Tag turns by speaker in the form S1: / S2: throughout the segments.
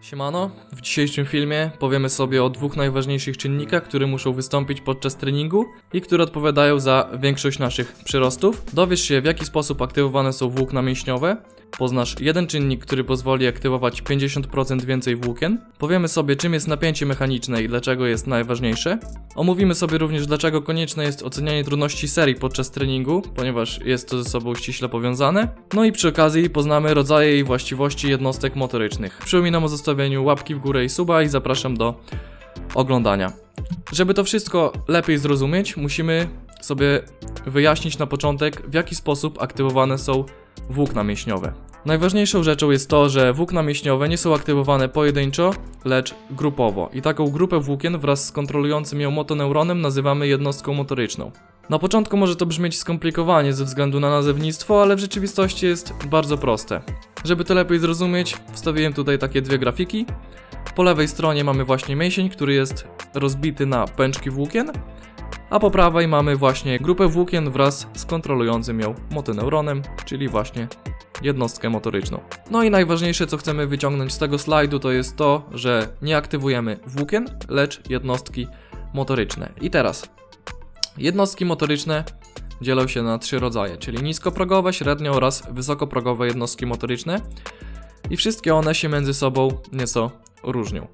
S1: Siemano, w dzisiejszym filmie powiemy sobie o dwóch najważniejszych czynnikach, które muszą wystąpić podczas treningu i które odpowiadają za większość naszych przyrostów. Dowiesz się w jaki sposób aktywowane są włókna mięśniowe, poznasz jeden czynnik, który pozwoli aktywować 50% więcej włókien, powiemy sobie czym jest napięcie mechaniczne i dlaczego jest najważniejsze, omówimy sobie również dlaczego konieczne jest ocenianie trudności serii podczas treningu, ponieważ jest to ze sobą ściśle powiązane, no i przy okazji poznamy rodzaje i właściwości jednostek motorycznych. Przypominam o zostawieniu łapki w górę i suba i zapraszam do oglądania. Żeby to wszystko lepiej zrozumieć, musimy sobie wyjaśnić na początek, w jaki sposób aktywowane są włókna mięśniowe. Najważniejszą rzeczą jest to, że włókna mięśniowe nie są aktywowane pojedynczo, lecz grupowo. I taką grupę włókien wraz z kontrolującym ją motoneuronem nazywamy jednostką motoryczną. Na początku może to brzmieć skomplikowanie ze względu na nazewnictwo, ale w rzeczywistości jest bardzo proste. Żeby to lepiej zrozumieć, wstawiłem tutaj takie dwie grafiki. Po lewej stronie mamy właśnie mięsień, który jest rozbity na pęczki włókien, a po prawej mamy właśnie grupę włókien wraz z kontrolującym ją motoneuronem, czyli właśnie jednostkę motoryczną. No i najważniejsze, co chcemy wyciągnąć z tego slajdu, to jest to, że nie aktywujemy włókien, lecz jednostki motoryczne. I teraz, jednostki motoryczne dzielą się na trzy rodzaje, czyli niskoprogowe, średnio oraz wysokoprogowe jednostki motoryczne i wszystkie one się między sobą nieco różnią.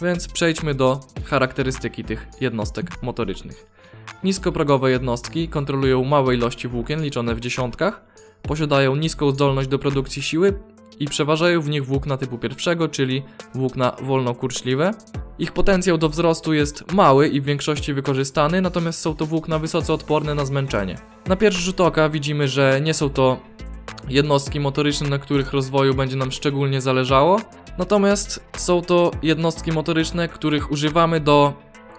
S1: Więc przejdźmy do charakterystyki tych jednostek motorycznych. Niskoprogowe jednostki kontrolują małe ilości włókien liczone w dziesiątkach, posiadają niską zdolność do produkcji siły i przeważają w nich włókna typu pierwszego, czyli włókna wolnokurczliwe. Ich potencjał do wzrostu jest mały i w większości wykorzystany, natomiast są to włókna wysoce odporne na zmęczenie. Na pierwszy rzut oka widzimy, że nie są to jednostki motoryczne, na których rozwoju będzie nam szczególnie zależało, natomiast są to jednostki motoryczne, których używamy do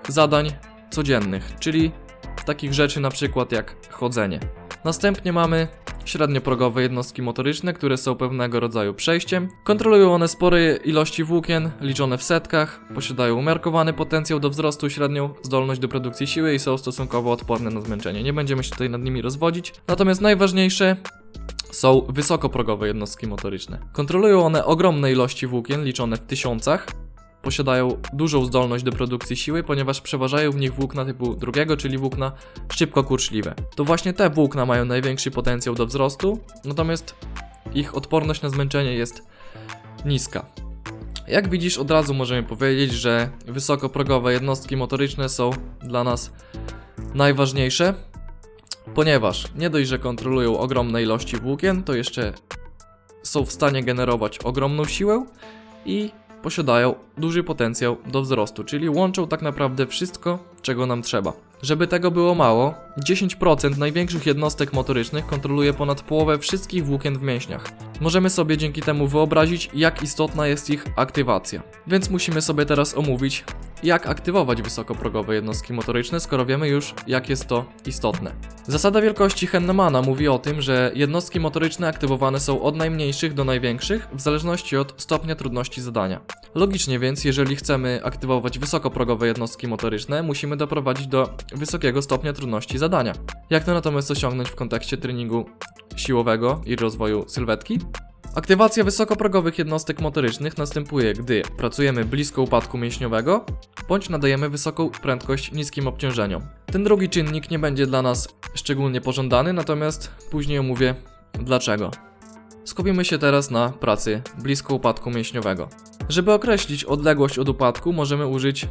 S1: zadań codziennych, czyli takich rzeczy na przykład jak chodzenie. Następnie mamy średnioprogowe jednostki motoryczne, które są pewnego rodzaju przejściem. Kontrolują one spore ilości włókien, liczone w setkach, posiadają umiarkowany potencjał do wzrostu, średnią zdolność do produkcji siły i są stosunkowo odporne na zmęczenie. Nie będziemy się tutaj nad nimi rozwodzić. Natomiast najważniejsze są wysokoprogowe jednostki motoryczne. Kontrolują one ogromne ilości włókien, liczone w tysiącach. Posiadają dużą zdolność do produkcji siły, ponieważ przeważają w nich włókna typu drugiego, czyli włókna szybko kurczliwe. To właśnie te włókna mają największy potencjał do wzrostu, natomiast ich odporność na zmęczenie jest niska. Jak widzisz, od razu możemy powiedzieć, że wysokoprogowe jednostki motoryczne są dla nas najważniejsze, ponieważ nie dość, że kontrolują ogromne ilości włókien, to jeszcze są w stanie generować ogromną siłę i posiadają duży potencjał do wzrostu, czyli łączą tak naprawdę wszystko, czego nam trzeba. Żeby tego było mało, 10% największych jednostek motorycznych kontroluje ponad połowę wszystkich włókien w mięśniach. Możemy sobie dzięki temu wyobrazić, jak istotna jest ich aktywacja. Więc musimy sobie teraz omówić, jak aktywować wysokoprogowe jednostki motoryczne, skoro wiemy już, jak jest to istotne. Zasada wielkości Hennemana mówi o tym, że jednostki motoryczne aktywowane są od najmniejszych do największych, w zależności od stopnia trudności zadania. Logicznie więc, jeżeli chcemy aktywować wysokoprogowe jednostki motoryczne, musimy doprowadzić do wysokiego stopnia trudności zadania. Jak to natomiast osiągnąć w kontekście treningu siłowego i rozwoju sylwetki? Aktywacja wysokoprogowych jednostek motorycznych następuje, gdy pracujemy blisko upadku mięśniowego bądź nadajemy wysoką prędkość niskim obciążeniom. Ten drugi czynnik nie będzie dla nas szczególnie pożądany, natomiast później omówię dlaczego. Skupimy się teraz na pracy blisko upadku mięśniowego. Żeby określić odległość od upadku, możemy użyć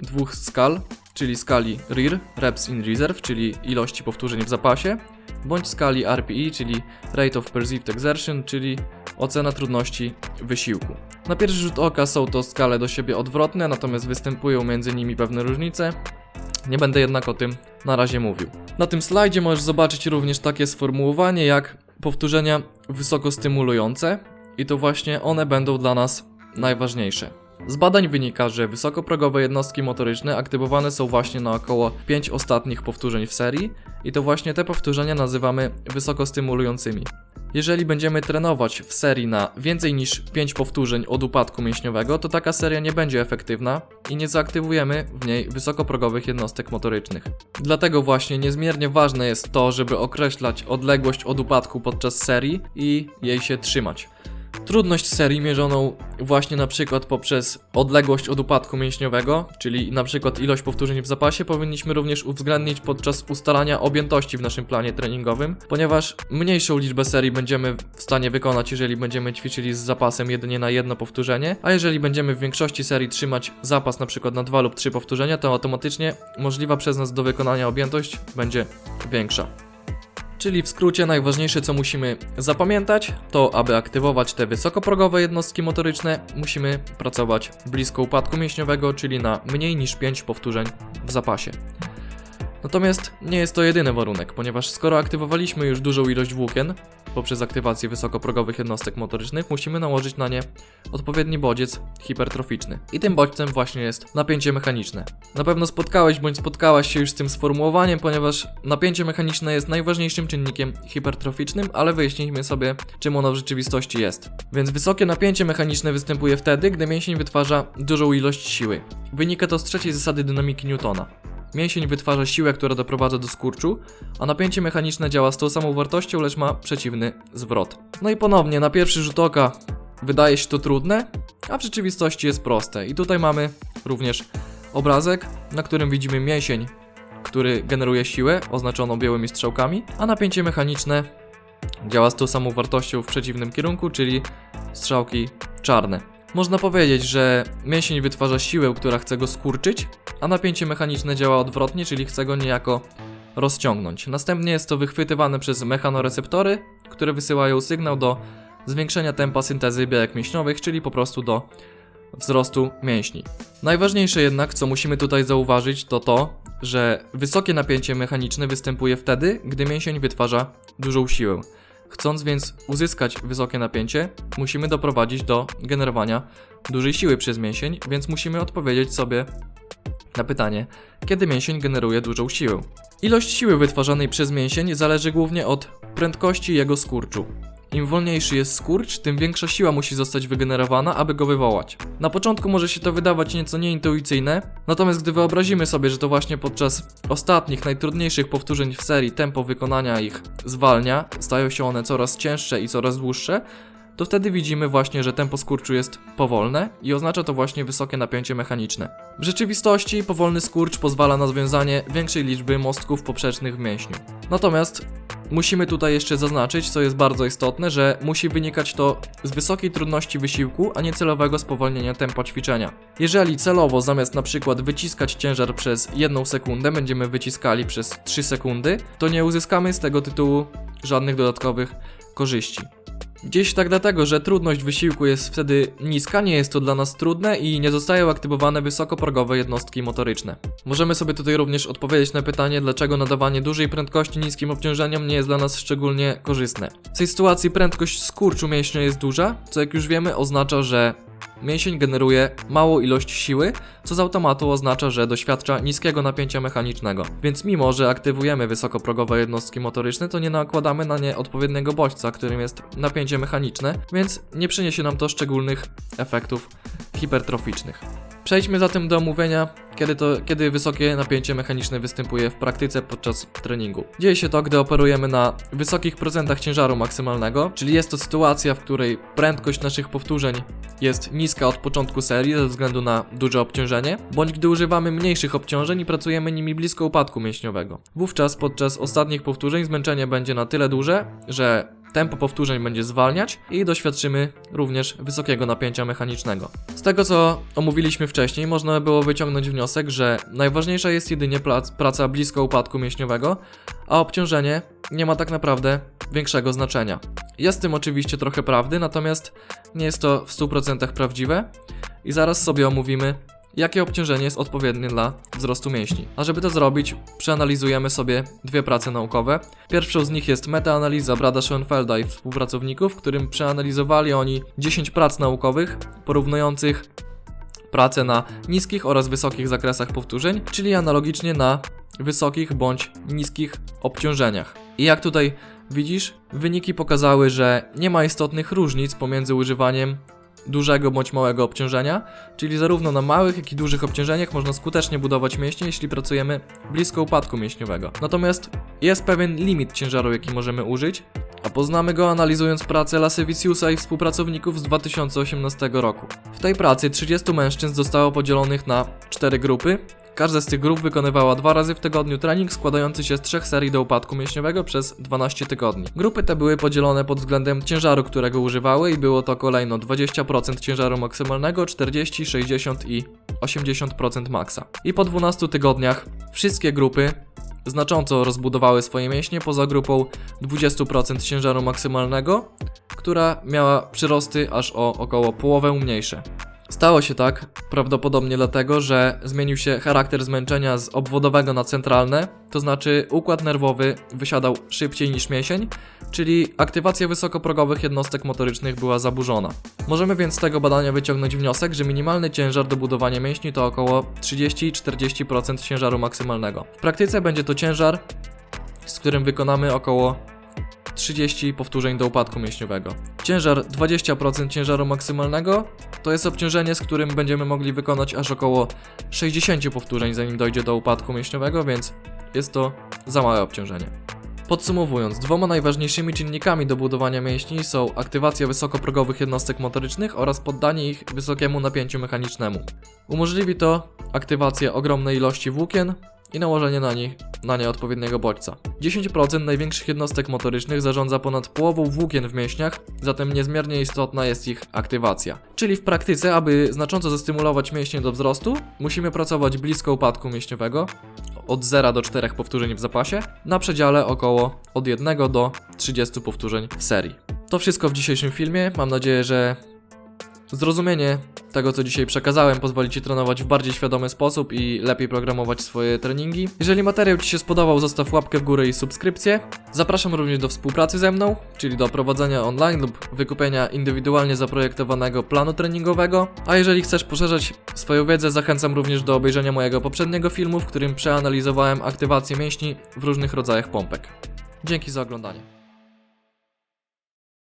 S1: dwóch skal, czyli skali RIR, Reps in Reserve, czyli ilości powtórzeń w zapasie, bądź skali RPE, czyli Rate of Perceived Exertion, czyli ocena trudności wysiłku. Na pierwszy rzut oka są to skale do siebie odwrotne, natomiast występują między nimi pewne różnice. Nie będę jednak o tym na razie mówił. Na tym slajdzie możesz zobaczyć również takie sformułowanie jak powtórzenia wysokostymulujące i to właśnie one będą dla nas najważniejsze. Z badań wynika, że wysokoprogowe jednostki motoryczne aktywowane są właśnie na około 5 ostatnich powtórzeń w serii i to właśnie te powtórzenia nazywamy wysokostymulującymi. Jeżeli będziemy trenować w serii na więcej niż 5 powtórzeń od upadku mięśniowego, to taka seria nie będzie efektywna i nie zaaktywujemy w niej wysokoprogowych jednostek motorycznych. Dlatego właśnie niezmiernie ważne jest to, żeby określać odległość od upadku podczas serii i jej się trzymać. Trudność serii mierzoną właśnie na przykład poprzez odległość od upadku mięśniowego, czyli na przykład ilość powtórzeń w zapasie, powinniśmy również uwzględnić podczas ustalania objętości w naszym planie treningowym, ponieważ mniejszą liczbę serii będziemy w stanie wykonać, jeżeli będziemy ćwiczyli z zapasem jedynie na jedno powtórzenie, a jeżeli będziemy w większości serii trzymać zapas na przykład na dwa lub trzy powtórzenia, to automatycznie możliwa przez nas do wykonania objętość będzie większa. Czyli w skrócie najważniejsze co musimy zapamiętać, to aby aktywować te wysokoprogowe jednostki motoryczne, musimy pracować blisko upadku mięśniowego, czyli na mniej niż 5 powtórzeń w zapasie. Natomiast nie jest to jedyny warunek, ponieważ skoro aktywowaliśmy już dużą ilość włókien poprzez aktywację wysokoprogowych jednostek motorycznych, musimy nałożyć na nie odpowiedni bodziec hipertroficzny. I tym bodźcem właśnie jest napięcie mechaniczne. Na pewno spotkałeś bądź spotkałaś się już z tym sformułowaniem, ponieważ napięcie mechaniczne jest najważniejszym czynnikiem hipertroficznym, ale wyjaśnijmy sobie, czym ono w rzeczywistości jest. Więc wysokie napięcie mechaniczne występuje wtedy, gdy mięsień wytwarza dużą ilość siły. Wynika to z trzeciej zasady dynamiki Newtona. Mięsień wytwarza siłę, która doprowadza do skurczu, a napięcie mechaniczne działa z tą samą wartością, lecz ma przeciwny zwrot. No i ponownie, na pierwszy rzut oka wydaje się to trudne, a w rzeczywistości jest proste. I tutaj mamy również obrazek, na którym widzimy mięsień, który generuje siłę, oznaczoną białymi strzałkami, a napięcie mechaniczne działa z tą samą wartością w przeciwnym kierunku, czyli strzałki czarne. Można powiedzieć, że mięsień wytwarza siłę, która chce go skurczyć, a napięcie mechaniczne działa odwrotnie, czyli chce go niejako rozciągnąć. Następnie jest to wychwytywane przez mechanoreceptory, które wysyłają sygnał do zwiększenia tempa syntezy białek mięśniowych, czyli po prostu do wzrostu mięśni. Najważniejsze jednak, co musimy tutaj zauważyć, to to, że wysokie napięcie mechaniczne występuje wtedy, gdy mięsień wytwarza dużą siłę. Chcąc więc uzyskać wysokie napięcie, musimy doprowadzić do generowania dużej siły przez mięsień, więc musimy odpowiedzieć sobie na pytanie, kiedy mięsień generuje dużą siłę. Ilość siły wytwarzanej przez mięsień zależy głównie od prędkości jego skurczu. Im wolniejszy jest skurcz, tym większa siła musi zostać wygenerowana, aby go wywołać. Na początku może się to wydawać nieco nieintuicyjne, natomiast gdy wyobrazimy sobie, że to właśnie podczas ostatnich, najtrudniejszych powtórzeń w serii tempo wykonania ich zwalnia, stają się one coraz cięższe i coraz dłuższe, to wtedy widzimy właśnie, że tempo skurczu jest powolne i oznacza to właśnie wysokie napięcie mechaniczne. W rzeczywistości powolny skurcz pozwala na związanie większej liczby mostków poprzecznych w mięśniu. Natomiast musimy tutaj jeszcze zaznaczyć, co jest bardzo istotne, że musi wynikać to z wysokiej trudności wysiłku, a nie celowego spowolnienia tempa ćwiczenia. Jeżeli celowo zamiast na przykład wyciskać ciężar przez 1 sekundę, będziemy wyciskali przez 3 sekundy, to nie uzyskamy z tego tytułu żadnych dodatkowych korzyści. Gdzieś tak dlatego, że trudność wysiłku jest wtedy niska, nie jest to dla nas trudne i nie zostają aktywowane wysokoprogowe jednostki motoryczne. Możemy sobie tutaj również odpowiedzieć na pytanie, dlaczego nadawanie dużej prędkości niskim obciążeniom nie jest dla nas szczególnie korzystne. W tej sytuacji prędkość skurczu mięśnia jest duża, co jak już wiemy oznacza, że Mięsień generuje małą ilość siły, co z automatu oznacza, że doświadcza niskiego napięcia mechanicznego. Więc mimo, że aktywujemy wysokoprogowe jednostki motoryczne, to nie nakładamy na nie odpowiedniego bodźca, którym jest napięcie mechaniczne, więc nie przyniesie nam to szczególnych efektów hipertroficznych. Przejdźmy zatem do omówienia, kiedy, to, kiedy wysokie napięcie mechaniczne występuje w praktyce podczas treningu. Dzieje się to, gdy operujemy na wysokich procentach ciężaru maksymalnego, czyli jest to sytuacja, w której prędkość naszych powtórzeń jest niska od początku serii ze względu na duże obciążenie, bądź gdy używamy mniejszych obciążeń i pracujemy nimi blisko upadku mięśniowego. Wówczas podczas ostatnich powtórzeń zmęczenie będzie na tyle duże, że Tempo powtórzeń będzie zwalniać i doświadczymy również wysokiego napięcia mechanicznego. Z tego co omówiliśmy wcześniej, można było wyciągnąć wniosek, że najważniejsza jest jedynie praca blisko upadku mięśniowego, a obciążenie nie ma tak naprawdę większego znaczenia. Jest w tym oczywiście trochę prawdy, natomiast nie jest to w 100% prawdziwe i zaraz sobie omówimy jakie obciążenie jest odpowiednie dla wzrostu mięśni. A żeby to zrobić, przeanalizujemy sobie dwie prace naukowe. Pierwszą z nich jest metaanaliza Brada Schoenfelda i współpracowników, w którym przeanalizowali oni 10 prac naukowych porównujących pracę na niskich oraz wysokich zakresach powtórzeń, czyli analogicznie na wysokich bądź niskich obciążeniach. I jak tutaj widzisz, wyniki pokazały, że nie ma istotnych różnic pomiędzy używaniem dużego bądź małego obciążenia, czyli zarówno na małych, jak i dużych obciążeniach można skutecznie budować mięśnie, jeśli pracujemy blisko upadku mięśniowego. Natomiast jest pewien limit ciężaru, jaki możemy użyć, a poznamy go analizując pracę Laseviciusa i współpracowników z 2018 roku. W tej pracy 30 mężczyzn zostało podzielonych na 4 grupy. Każda z tych grup wykonywała dwa razy w tygodniu trening składający się z trzech serii do upadku mięśniowego przez 12 tygodni. Grupy te były podzielone pod względem ciężaru, którego używały i było to kolejno 20% ciężaru maksymalnego, 40, 60 i 80% maksa. I po 12 tygodniach wszystkie grupy znacząco rozbudowały swoje mięśnie poza grupą 20% ciężaru maksymalnego, która miała przyrosty aż o około połowę mniejsze. Stało się tak prawdopodobnie dlatego, że zmienił się charakter zmęczenia z obwodowego na centralne, to znaczy układ nerwowy wysiadał szybciej niż mięsień, czyli aktywacja wysokoprogowych jednostek motorycznych była zaburzona. Możemy więc z tego badania wyciągnąć wniosek, że minimalny ciężar do budowania mięśni to około 30-40% ciężaru maksymalnego. W praktyce będzie to ciężar, z którym wykonamy około 30 powtórzeń do upadku mięśniowego. Ciężar 20% ciężaru maksymalnego to jest obciążenie, z którym będziemy mogli wykonać aż około 60 powtórzeń, zanim dojdzie do upadku mięśniowego, więc jest to za małe obciążenie. Podsumowując, dwoma najważniejszymi czynnikami do budowania mięśni są aktywacja wysokoprogowych jednostek motorycznych oraz poddanie ich wysokiemu napięciu mechanicznemu. Umożliwi to aktywację ogromnej ilości włókien i nałożenie na, nich, na nie odpowiedniego bodźca. 10% największych jednostek motorycznych zarządza ponad połową włókien w mięśniach, zatem niezmiernie istotna jest ich aktywacja. Czyli w praktyce, aby znacząco zastymulować mięśnie do wzrostu, musimy pracować blisko upadku mięśniowego, od 0 do 4 powtórzeń w zapasie, na przedziale około od 1 do 30 powtórzeń w serii. To wszystko w dzisiejszym filmie. Mam nadzieję, że Zrozumienie tego, co dzisiaj przekazałem, pozwoli Ci trenować w bardziej świadomy sposób i lepiej programować swoje treningi. Jeżeli materiał Ci się spodobał, zostaw łapkę w górę i subskrypcję. Zapraszam również do współpracy ze mną, czyli do prowadzenia online lub wykupienia indywidualnie zaprojektowanego planu treningowego. A jeżeli chcesz poszerzać swoją wiedzę, zachęcam również do obejrzenia mojego poprzedniego filmu, w którym przeanalizowałem aktywację mięśni w różnych rodzajach pompek. Dzięki za oglądanie.